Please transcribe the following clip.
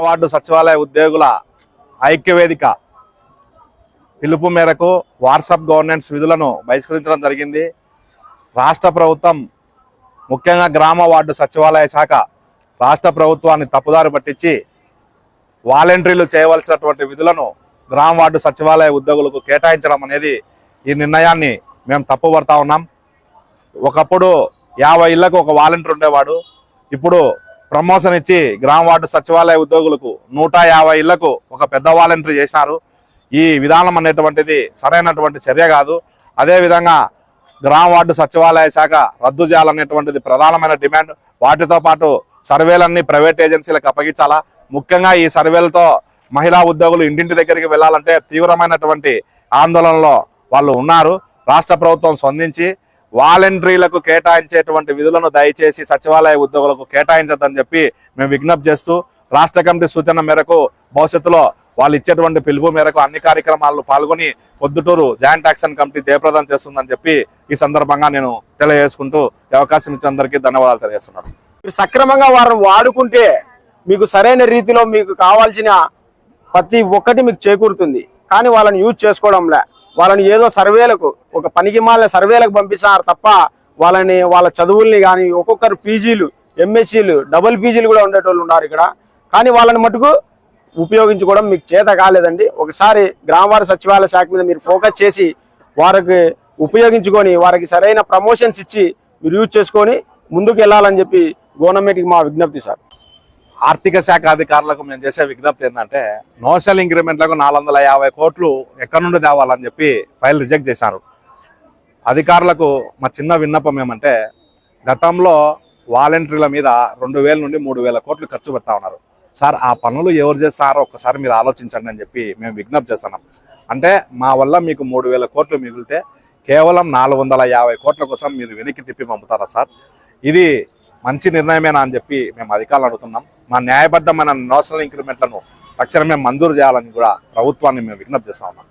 Ward సచివాలయ ఉద్యోగుల ఐక్యవేదిక పిలుపు మేరకు వాట్సాప్ గవర్నెన్స్ విధులను బహిష్కరించడం జరిగింది. రాష్ట్ర ప్రభుత్వం ముఖ్యంగా గ్రామ వార్డు సచివాలయ శాఖ రాష్ట్ర ప్రభుత్వాన్ని తప్పుదారి పట్టించి వాలంటీర్లు చేయవలసినటువంటి విధులను గ్రామ వార్డు సచివాలయ ఉద్యోగులకు కేటాయించడం అనేది ఈ నిర్ణయాన్ని మేము తప్పుపడతా ఉన్నాం. ఒకప్పుడు యాభై ఇళ్ళకు ఒక వాలంటీర్ ఉండేవాడు. ఇప్పుడు ప్రమోషన్ ఇచ్చి గ్రామ వార్డు సచివాలయ ఉద్యోగులకు నూట యాభై ఇళ్ళకు ఒక పెద్ద వాలంటీర్ చేసినారు. ఈ విధానం అనేటువంటిది సరైనటువంటి చర్య కాదు. అదేవిధంగా గ్రామ వార్డు సచివాలయ శాఖ రద్దు చేయాలనేటువంటిది ప్రధానమైన డిమాండ్. వాటితో పాటు సర్వేలన్నీ ప్రైవేట్ ఏజెన్సీలకు అప్పగించాలా? ముఖ్యంగా ఈ సర్వేలతో మహిళా ఉద్యోగులు ఇంటింటి దగ్గరికి వెళ్ళాలంటే తీవ్రమైనటువంటి ఆందోళనలో వాళ్ళు ఉన్నారు. రాష్ట్ర ప్రభుత్వం స్పందించి వాలంటరీలకు కేటాయించేటువంటి విధులను దయచేసి సచివాలయ ఉద్యోగులకు కేటాయించద్దని చెప్పి మేము విజ్ఞప్తి చేస్తూ రాష్ట్ర కమిటీ సూచన మేరకు భవిష్యత్తులో వాళ్ళు ఇచ్చేటువంటి పిలుపు మేరకు అన్ని కార్యక్రమాల్లో పాల్గొని పొద్దుటూరు జాయింట్ యాక్షన్ కమిటీ జయప్రదం చేస్తుందని చెప్పి ఈ సందర్భంగా నేను తెలియజేసుకుంటూ అవకాశం ఇచ్చిన అందరికీ ధన్యవాదాలు తెలియజేస్తున్నాను. మీరు సక్రమంగా వారిని వాడుకుంటే మీకు సరైన రీతిలో మీకు కావాల్సిన ప్రతి ఒక్కటి మీకు చేకూరుతుంది. కానీ వాళ్ళని యూజ్ చేసుకోవడంలే. వాళ్ళని ఏదో సర్వేలకు ఒక పనికి సర్వేలకు పంపిస్తున్నారు తప్ప వాళ్ళని వాళ్ళ చదువుల్ని కానీ ఒక్కొక్కరు పీజీలు ఎంఎస్సీలు డబుల్ పీజీలు కూడా ఉండేటోళ్ళు ఉన్నారు ఇక్కడ. కానీ వాళ్ళని మటుకు ఉపయోగించుకోవడం మీకు చేత కాలేదండి. ఒకసారి గ్రామవారి సచివాలయ శాఖ మీద మీరు ఫోకస్ చేసి వారికి ఉపయోగించుకొని వారికి సరైన ప్రమోషన్స్ ఇచ్చి మీరు యూజ్ చేసుకొని ముందుకు వెళ్ళాలని చెప్పి గవర్నమెంట్కి మా విజ్ఞప్తి సార్. ఆర్థిక శాఖ అధికారులకు మేము చేసే విజ్ఞప్తి ఏంటంటే నోషల్ ఇంక్రిమెంట్లకు నాలుగు వందల యాభై కోట్లు ఎక్కడి నుండి తేవాలని చెప్పి ఫైల్ రిజెక్ట్ చేశారు. అధికారులకు మా చిన్న విన్నపం ఏమంటే గతంలో వాలంటీర్ల మీద రెండు వేల నుండి మూడు వేల కోట్లు ఖర్చు పెడతా ఉన్నారు. సార్ ఆ పనులు ఎవరు చేస్తారో ఒక్కసారి మీరు ఆలోచించండి అని చెప్పి మేము విజ్ఞప్తి చేస్తున్నాం. అంటే మా వల్ల మీకు మూడు వేల కోట్లు మిగిలితే కేవలం నాలుగు వందల యాభై కోట్ల కోసం మీరు వెనక్కి తిప్పి పంపుతారా సార్? ఇది మంచి నిర్ణయమేనా అని చెప్పి మేము అధికారులు అడుగుతున్నాం. మా న్యాయబద్ధమైన నోషనల్ ఇంక్రిమెంట్లను తక్షణమే మంజూరు చేయాలని కూడా ప్రభుత్వాన్ని మేము విజ్ఞప్తి చేస్తా ఉన్నాం.